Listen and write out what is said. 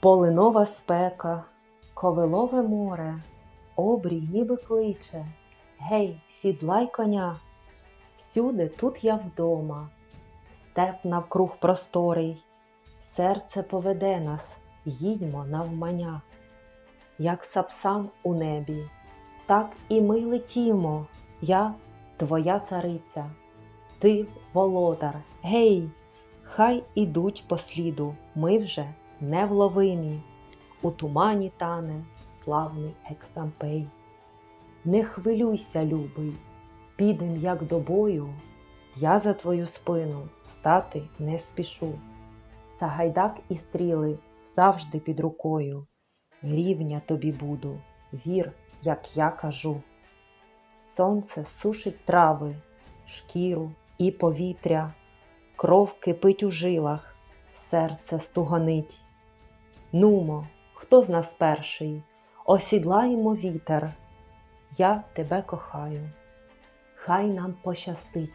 Полинова спека, ковилове море, обрій ніби кличе. Гей, сідлай коня, всюди тут я вдома, степ навкруг просторий, серце поведе нас, їдьмо навмання. Як сапсан у небі, так і ми летімо, я твоя цариця, ти володар, гей, хай ідуть по сліду, ми вже невловимі, у тумані тане славний Ексампей. Не хвилюйся, любий, підем як до бою, я за твою спину стати не спішу. Сагайдак і стріли завжди під рукою, рівня тобі буду, вір, як я кажу. Сонце сушить трави, шкіру і повітря, кров кипить у жилах, серце стугонить. Нумо, хто з нас перший? Осідлаємо вітер. Я тебе кохаю. Хай нам пощастить.